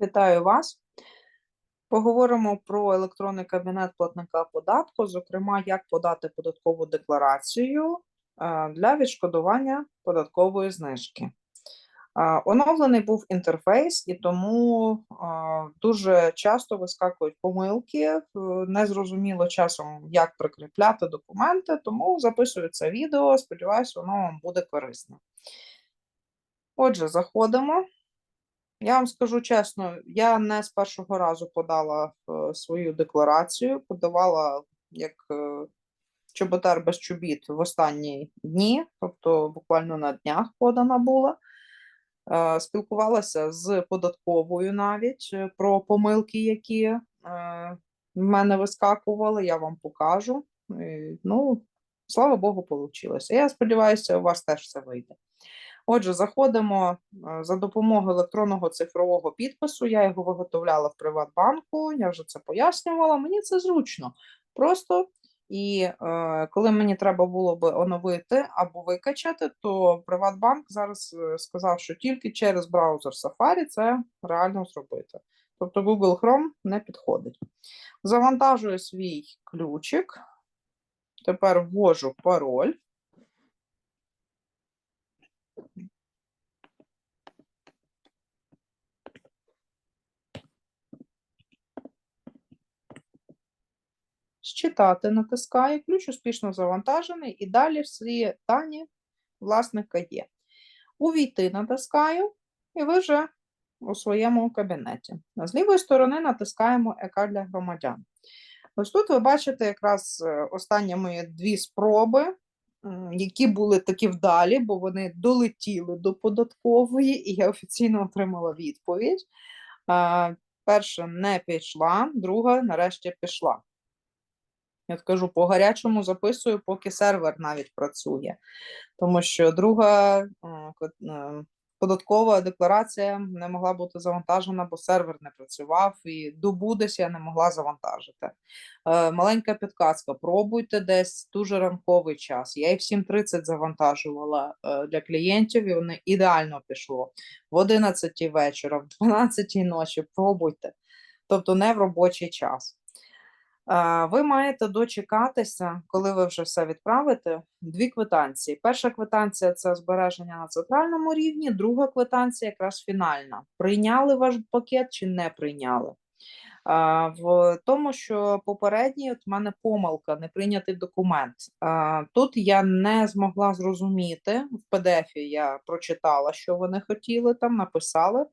Вітаю вас. Поговоримо про електронний кабінет платника податку, зокрема, як подати податкову декларацію е, для відшкодування податкової знижки. Е, Оновлений був інтерфейс, і тому е, дуже часто вискакують помилки. Незрозуміло часом, як прикріпляти документи, тому записую це відео. Сподіваюся, воно вам буде корисним. Отже, заходимо. Я вам скажу чесно, я не з першого разу подала е, свою декларацію, подавала як е, чоботар без чобіт в останні дні, тобто буквально на днях подана була. Е, Спілкувалася з податковою навіть про помилки, які в мене вискакували, я вам покажу. Ну, слава Богу, вийшло. Я сподіваюся, у вас теж все вийде. Отже, заходимо е, за допомогою електронного цифрового підпису. Я його виготовляла в Приватбанку, я вже це пояснювала. Мені це зручно. Просто і е, коли мені треба було би оновити або викачати, то Приватбанк зараз е, сказав, що тільки через браузер Safari це реально зробити. Тобто Google Chrome не підходить. Завантажую свій ключик. Тепер ввожу пароль. Считати натискаю, ключ успішно завантажений, і далі всі дані власника є. Увійти натискаю, і ви вже у своєму кабінеті. З лівої сторони натискаємо ЕК для громадян. Ось тут ви бачите якраз е, останні мої дві спроби, які були такі вдалі, бо вони долетіли до податкової, і я офіційно отримала відповідь. Перша не пішла, друга нарешті пішла. Я скажу, по гарячому записую, поки сервер навіть працює. Тому що друга е, е, податкова декларація не могла бути завантажена, бо сервер не працював, і добу десь я не могла завантажити. Е, Маленька підказка: пробуйте десь дуже ранковий час. Я в 7.30 завантажувала для клієнтів, і вони ідеально пішло. В 11 вечора, в 12 ночі пробуйте. Тобто не в робочий час. Ви маєте дочекатися, коли ви вже все відправите, дві квитанції. Перша квитанція це збереження на центральному рівні, друга квитанція якраз фінальна. Прийняли ваш пакет чи не прийняли? В тому, що попередній от в мене помилка, не прийнятий документ. Тут я не змогла зрозуміти. В PDF я прочитала, що вони хотіли там, написали.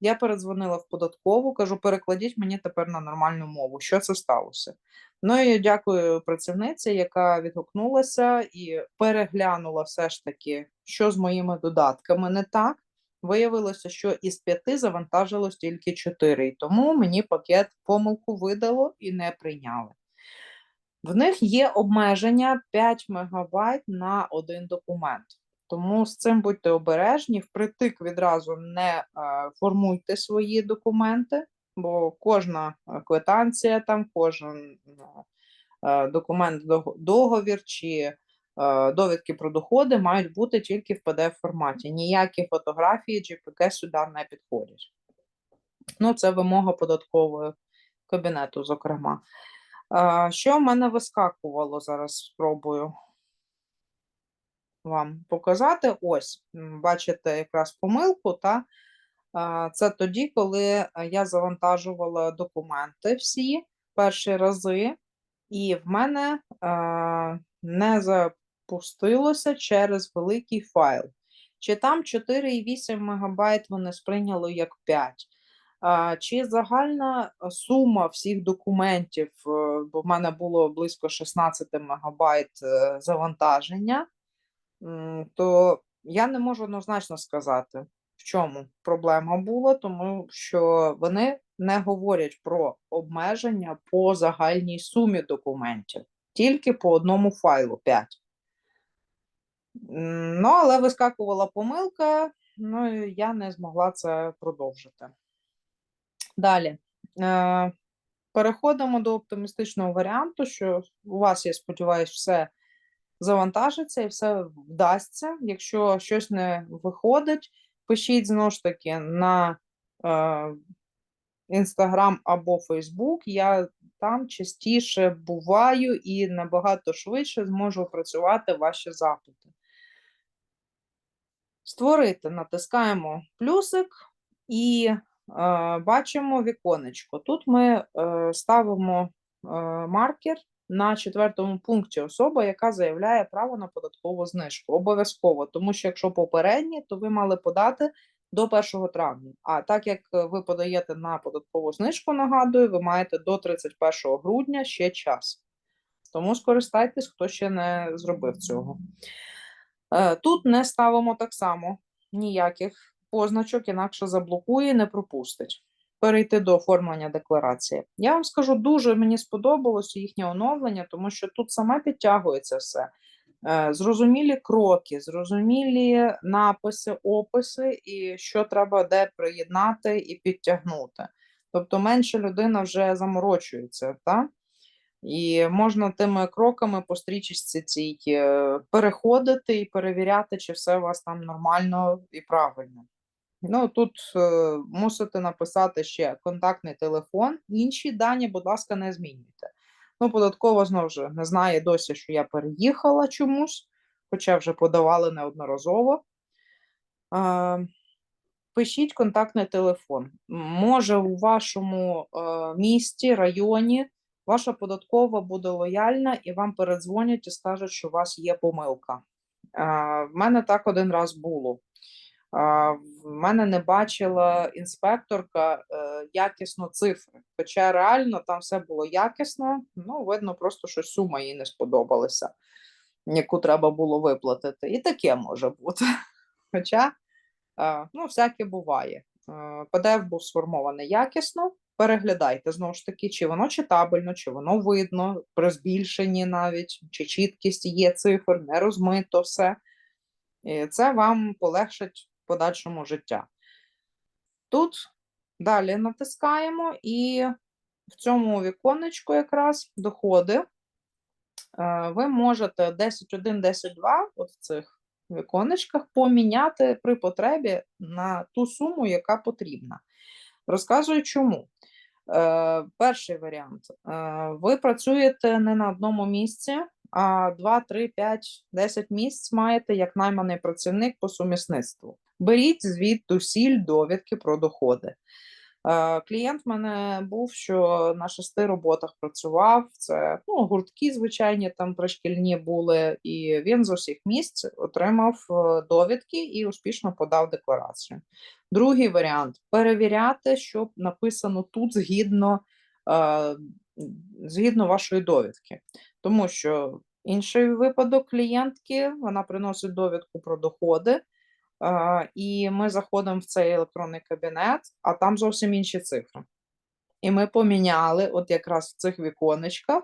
Я передзвонила в податкову, кажу, перекладіть мені тепер на нормальну мову. Що це сталося? Ну і дякую працівниці, яка відгукнулася і переглянула все ж таки, що з моїми додатками не так. Виявилося, що із п'яти завантажилось тільки чотири, і тому мені пакет помилку видало і не прийняли. В них є обмеження 5 МБ на один документ. Тому з цим будьте обережні, впритик відразу не е, формуйте свої документи, бо кожна е, квитанція, там, кожен е, документ, договір чи довідки про доходи мають бути тільки в pdf форматі. Ніякі фотографії JPG сюди не підходять. Ну, це вимога податкової кабінету, зокрема. Що в мене вискакувало зараз? Спробую вам показати. Ось, бачите якраз помилку, та це тоді, коли е, я завантажувала документи всі перші рази, і в мене не запустилося через великий файл. Чи там 4,8 МБ вони сприйняли як 5. Чи загальна е, сума всіх документів, е, бо в мене було близько 16 МБ завантаження, м, то я не можу однозначно сказати, в чому проблема була, тому що вони не говорять про обмеження по загальній сумі документів, тільки по одному файлу 5. Ну, але вискакувала помилка, ну і я не змогла це продовжити. Далі. Е, Переходимо до оптимістичного варіанту, що у вас, я сподіваюся, все завантажиться і все вдасться. Якщо щось не виходить, пишіть знову ж таки на е, або Фейсбук, я там частіше буваю і набагато швидше зможу опрацювати ваші запити. Створити, натискаємо плюсик і е, бачимо віконечко. Тут ми е, ставимо е, маркер на четвертому пункті особа, яка заявляє право на податкову знижку. Обов'язково, тому що якщо попередні, то ви мали подати до 1 травня. А так як е, ви подаєте на податкову знижку, нагадую, ви маєте до 31 грудня ще час. Тому скористайтесь, хто ще не зробив цього. Е, Тут не ставимо так само ніяких позначок, інакше заблокує, не пропустить. Перейти до оформлення декларації. Я вам скажу, дуже мені сподобалось їхнє оновлення, тому що тут саме підтягується все. Е, Зрозумілі кроки, зрозумілі написи, описи, і що треба де приєднати і підтягнути. Тобто менше людина вже заморочується, так? І можна тими кроками по стрічці цій е, переходити і перевіряти, чи все у вас там нормально і правильно. Ну, тут е, мусите написати ще контактний телефон. Інші дані, будь ласка, не змінюйте. Ну, податково знову ж не знає досі, що я переїхала чомусь, хоча вже подавали неодноразово. Е, пишіть контактний телефон. Може, у вашому е, місті, районі ваша податкова буде лояльна і вам передзвонять і скажуть, що у вас є помилка. Е, в мене так один раз було. В мене не бачила інспекторка е, якісно цифри. Хоча реально там все було якісно, ну, видно, просто що сума їй не сподобалася, яку треба було виплатити. І таке може бути. Хоча, е, ну, всяке буває. Е, PDF був сформований якісно. Переглядайте знову ж таки, чи воно читабельно, чи воно видно, при збільшенні навіть, чи чіткість є цифр, не розмито все. І це вам полегшить подальшому життя. Тут далі натискаємо, і в цьому віконечку якраз доходи. Е, Ви можете 10.1, 10.2 от в цих віконечках поміняти при потребі на ту суму, яка потрібна. Розказую чому. Е, Перший варіант. Е, Ви працюєте не на одному місці, а 2, 3, 5, 10 місць маєте як найманий працівник по сумісництву. Беріть звідусіль довідки про доходи. Е, Клієнт в мене був, що на шести роботах працював. Це ну, гуртки звичайні там пришкільні були, і він з усіх місць отримав е, довідки і успішно подав декларацію. Другий варіант перевіряти, що написано тут згідно, е, згідно вашої довідки. Тому що інший випадок клієнтки вона приносить довідку про доходи. Е, і ми заходимо в цей електронний кабінет, а там зовсім інші цифри. І ми поміняли, от якраз в цих віконечках,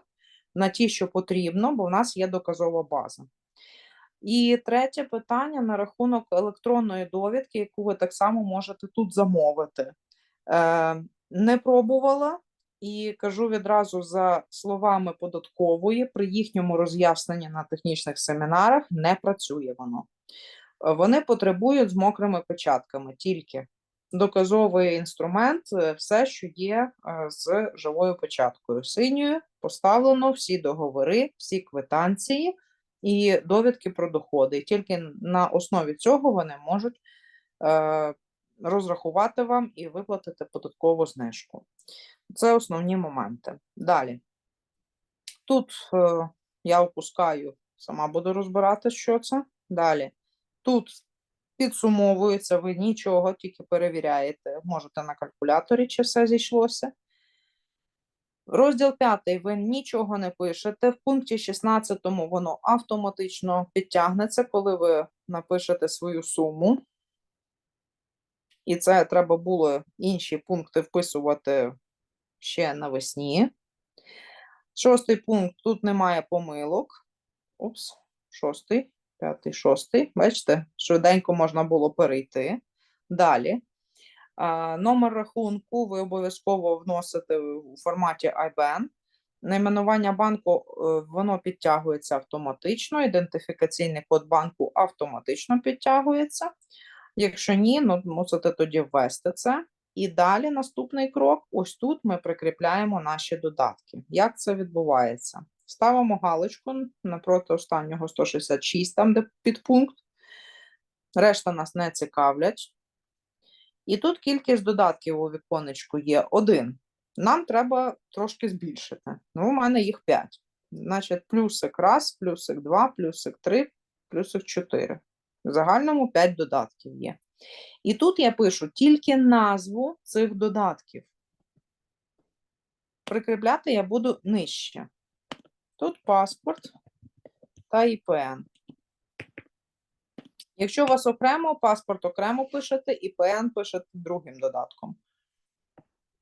на ті, що потрібно, бо в нас є доказова база. І третє питання на рахунок електронної довідки, яку ви так само можете тут замовити. Е, не пробувала і кажу відразу за словами податкової, при їхньому роз'ясненні на технічних семінарах не працює воно. Вони потребують з мокрими печатками тільки доказовий інструмент, е, все, що є е, з живою печаткою. Синьою поставлено всі договори, всі квитанції і довідки про доходи. Тільки на основі цього вони можуть е, розрахувати вам і виплатити податкову знижку. Це основні моменти. Далі. Тут я опускаю, сама буду розбирати, що це. Далі. Тут підсумовується, ви нічого, тільки перевіряєте. Можете на калькуляторі, чи все зійшлося. Розділ 5 ви нічого не пишете. В пункті 16 воно автоматично підтягнеться, коли ви напишете свою суму. І це треба було інші пункти вписувати ще навесні. Шостий пункт тут немає помилок. Упс, шостий, п'ятий, шостий. Бачите, швиденько можна було перейти. Далі. Номер рахунку ви обов'язково вносите у форматі IBAN. Найменування банку е, воно підтягується автоматично. Ідентифікаційний код банку автоматично підтягується. Якщо ні, ну мусите тоді ввести це. І далі наступний крок: ось тут ми прикріпляємо наші додатки. Як це відбувається? Ставимо галочку напроти останнього 166, там де підпункт. Решта нас не цікавлять. І тут кількість додатків у віконечку є один. Нам треба трошки збільшити. Ну, у мене їх 5. Значить, плюсик раз, плюсик 2, плюсик 3, плюсик 4. В загальному 5 додатків є. І тут я пишу тільки назву цих додатків. Прикріпляти я буду нижче. Тут паспорт та ІПН. Якщо у вас окремо, паспорт окремо пишете, ІПН пишете другим додатком.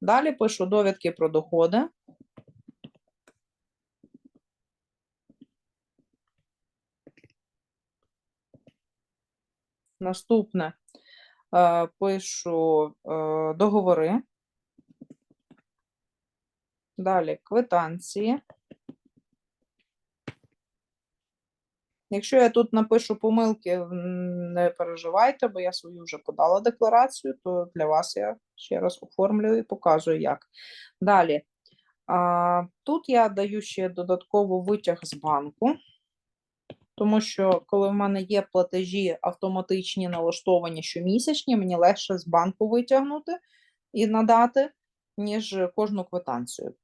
Далі пишу довідки про доходи. Наступне е, пишу е, договори. Далі квитанції. Якщо я тут напишу помилки, не переживайте, бо я свою вже подала декларацію, то для вас я ще раз оформлюю і показую, як. Далі. А, тут я даю ще додатково витяг з банку, тому що коли в мене є платежі автоматичні налаштовані щомісячні, мені легше з банку витягнути і надати, ніж кожну квитанцію.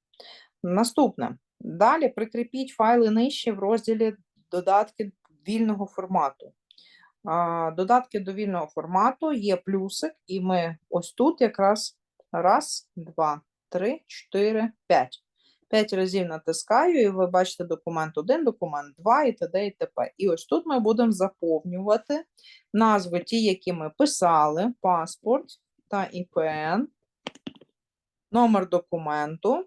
Наступне. Далі прикріпіть файли нижче в розділі додатки вільного формату. Додатки до вільного формату є плюсик, і ми ось тут якраз раз, два, три, чотири, п'ять. П'ять разів натискаю, і ви бачите документ 1, документ 2 і т.д. і т.п. І ось тут ми будемо заповнювати назви ті, які ми писали, паспорт та ІПН, номер документу,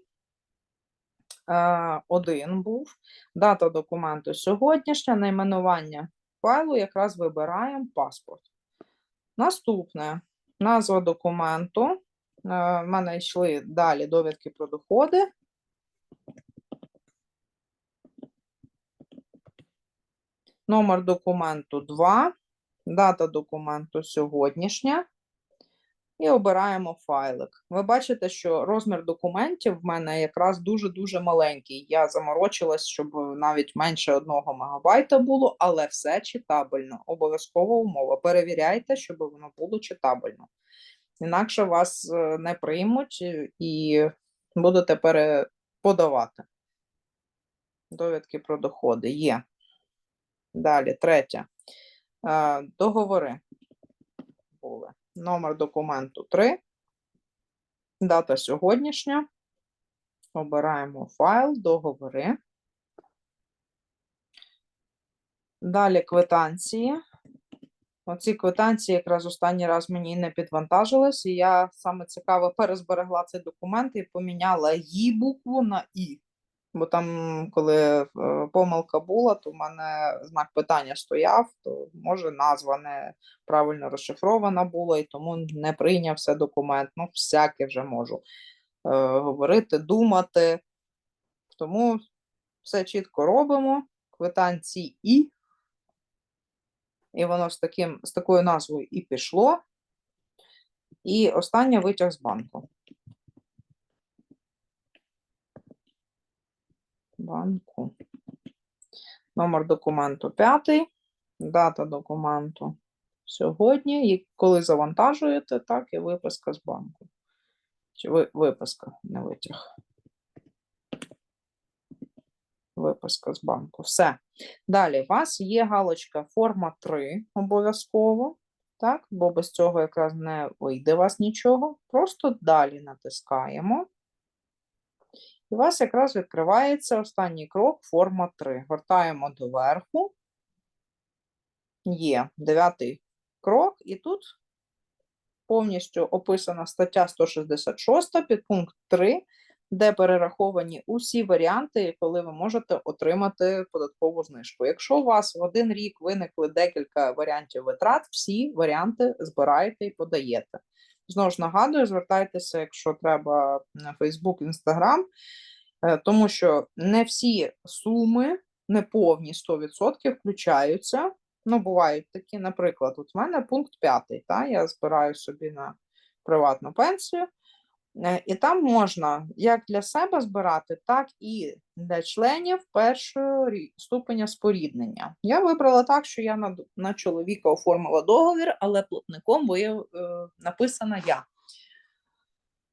е, один був, дата документу сьогоднішня, найменування файлу якраз вибираємо паспорт. Наступне назва документу. Е, В мене йшли далі довідки про доходи. Номер документу 2, дата документу сьогоднішня. І обираємо файлик. Ви бачите, що розмір документів в мене якраз дуже-дуже маленький. Я заморочилась, щоб навіть менше 1 МБ було, але все читабельно. Обов'язкова умова. Перевіряйте, щоб воно було читабельно. Інакше вас е, не приймуть е, і будете переподавати. Довідки про доходи є. Далі, третє. Е, Договори були. Номер документу 3. Дата сьогоднішня. Обираємо файл, договори. Далі квитанції. Оці квитанції якраз останній раз мені не підвантажились, і я саме цікаве перезберегла цей документ і поміняла її букву на І. Бо там, коли е, помилка була, то в мене знак питання стояв, то може назва не правильно розшифрована була, і тому не прийнявся документ. Ну, всяке вже можу е, говорити, думати. Тому все чітко робимо. Квитанції І. І воно з, таким, з такою назвою і пішло. І останнє витяг з банку. Банку. Номер документу п'ятий, дата документу сьогодні. І коли завантажуєте, так і виписка з банку. Чи ви, виписка, не витяг. Виписка з банку. Все. Далі у вас є галочка форма 3 обов'язково. Так, бо без цього якраз не вийде у вас нічого. Просто далі натискаємо. І у вас якраз відкривається останній крок, форма 3. Гортаємо доверху. Є дев'ятий крок, і тут повністю описана стаття 166, підпункт 3, де перераховані усі варіанти, коли ви можете отримати податкову знижку. Якщо у вас в один рік виникли декілька варіантів витрат, всі варіанти збираєте і подаєте. Знову ж нагадую, звертайтеся, якщо треба на Facebook, Instagram, е, тому що не всі суми, не повні 100% включаються. Ну, бувають такі, наприклад, от в мене пункт 5, та, я збираю собі на приватну пенсію. Е, І там можна як для себе збирати, так і для членів першого ступеня споріднення. Я вибрала так, що я на, на чоловіка оформила договір, але платником вияв, е, написана я.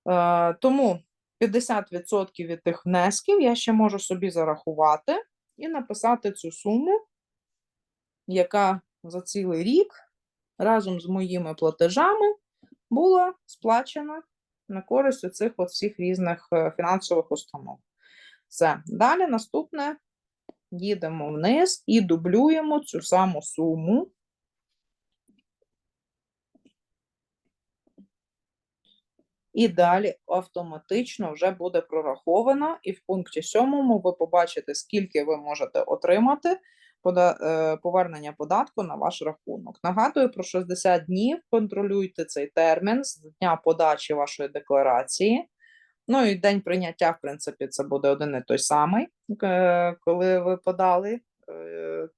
Е, тому 50% від тих внесків я ще можу собі зарахувати і написати цю суму, яка за цілий рік разом з моїми платежами була сплачена на користь оцих всіх різних е, фінансових установ. Все. Далі наступне їдемо вниз і дублюємо цю саму суму. І далі автоматично вже буде прораховано, і в пункті сьомому ви побачите, скільки ви можете отримати повернення податку на ваш рахунок. Нагадую про 60 днів. Контролюйте цей термін з дня подачі вашої декларації. Ну і день прийняття, в принципі, це буде один і той самий, е, коли ви подали е,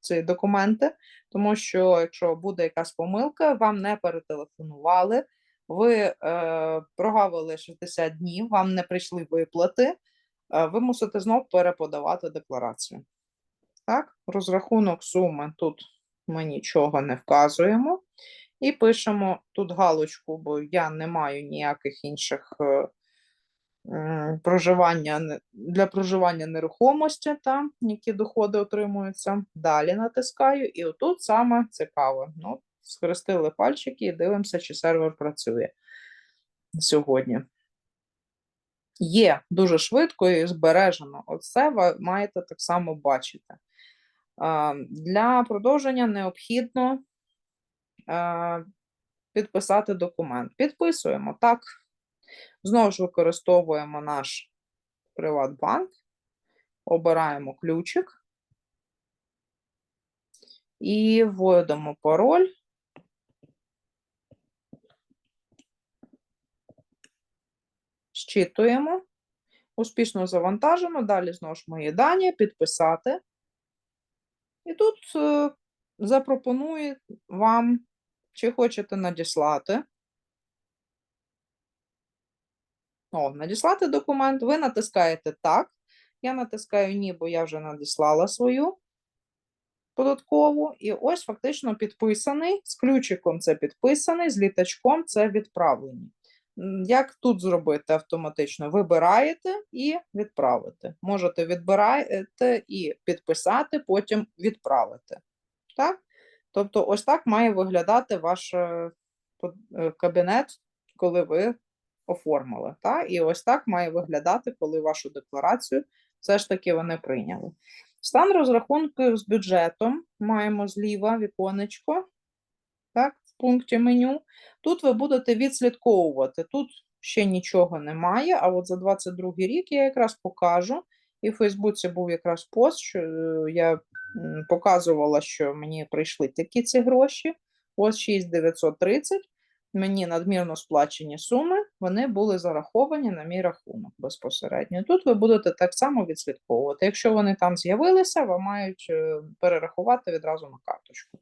ці документи. Тому що якщо буде якась помилка, вам не перетелефонували, ви е, прогавили 60 днів, вам не прийшли виплати, е, ви мусите знов переподавати декларацію. Так, розрахунок суми тут ми нічого не вказуємо. І пишемо тут галочку, бо я не маю ніяких інших е, проживання для проживання нерухомості, та, які доходи отримуються. Далі натискаю, і отут саме цікаво. Ну, схрестили пальчики і дивимося, чи сервер працює сьогодні. Є дуже швидко і збережено. Оце ви маєте так само бачити. Для продовження необхідно підписати документ. Підписуємо так. Знову ж використовуємо наш Приватбанк, обираємо ключик і вводимо пароль. Щитуємо. Успішно завантажено. Далі знову ж мої дані, підписати. І тут е, запропонує вам, чи хочете надіслати. О, надіслати документ. Ви натискаєте так. Я натискаю ні, бо я вже надіслала свою податкову. І ось фактично підписаний. З ключиком це підписаний, з літачком це відправлені. Як тут зробити автоматично? Вибираєте і відправити. Можете відбираєте і підписати, потім відправити. Так? Тобто, ось так має виглядати ваш е, е, кабінет, коли ви оформили. Та? І ось так має виглядати, коли вашу декларацію все ж таки вони прийняли. Стан розрахунку з бюджетом маємо зліва віконечко, так, пункті меню. Тут ви будете відслідковувати. Тут ще нічого немає, а от за 22 рік я якраз покажу. І в Фейсбуці був якраз пост, що е, я показувала, що мені прийшли такі ці гроші. Ось 6930. Мені надмірно сплачені суми, вони були зараховані на мій рахунок безпосередньо. Тут ви будете так само відслідковувати. Якщо вони там з'явилися, ви мають е, перерахувати відразу на карточку.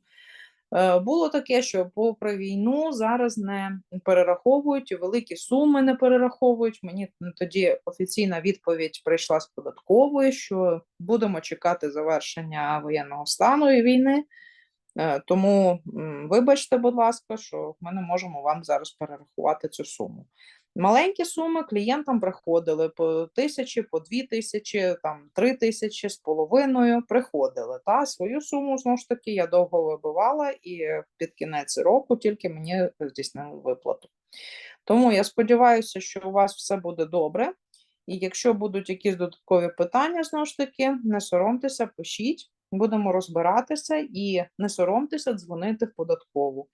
Е, Було таке, що попри війну зараз не перераховують, великі суми не перераховують. Мені тоді офіційна відповідь прийшла з податкової, що будемо чекати завершення воєнного стану і війни. Е, Тому вибачте, будь ласка, що ми не можемо вам зараз перерахувати цю суму. Маленькі суми клієнтам приходили по тисячі, по дві тисячі, там три тисячі з половиною приходили. Та свою суму знову ж таки я довго вибивала, і під кінець року тільки мені здійснили виплату. Тому я сподіваюся, що у вас все буде добре. І якщо будуть якісь додаткові питання, знову ж таки, не соромтеся, пишіть, будемо розбиратися і не соромтеся дзвонити в податкову.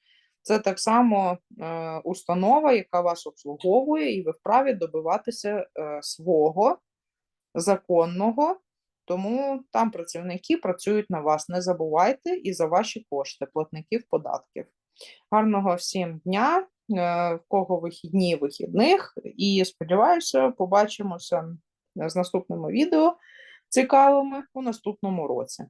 Це так само е, установа, яка вас обслуговує, і ви вправі добиватися е, свого законного, тому там працівники працюють на вас. Не забувайте і за ваші кошти, платників податків. Гарного всім дня, е, в кого вихідні вихідних, і сподіваюся, побачимося з наступними відео цікавими у наступному році.